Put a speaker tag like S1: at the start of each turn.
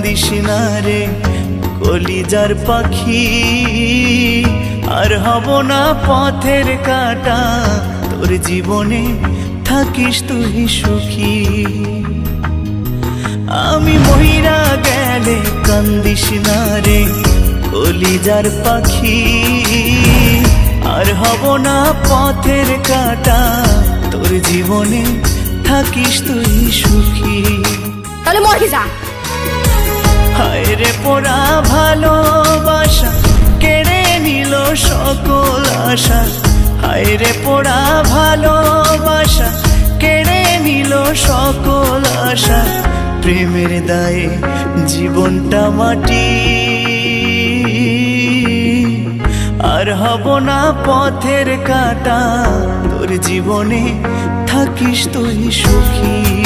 S1: কান্দিস না রে, কলিজার পাখি। আর হব না পথের কাটা, তোর জীবনে থাকিস তুই সুখী। আমি মহিরা গেলে কান্দিস না রে, কলিজার পাখি। আর হব না পথের কাটা, তোর জীবনে থাকিস তুই সুখী।
S2: তাহলে যা।
S1: হায় রে পোড়া ভালোবাসা, কেড়ে নিল সকল আশা। হায় রে পোড়া ভালোবাসা, কেড়ে নিল সকল আশা। প্রেমের দায়ে জীবনটা মাটি। আর হব না পথের কাটা, তোর জীবনে থাকিস তুই সুখী।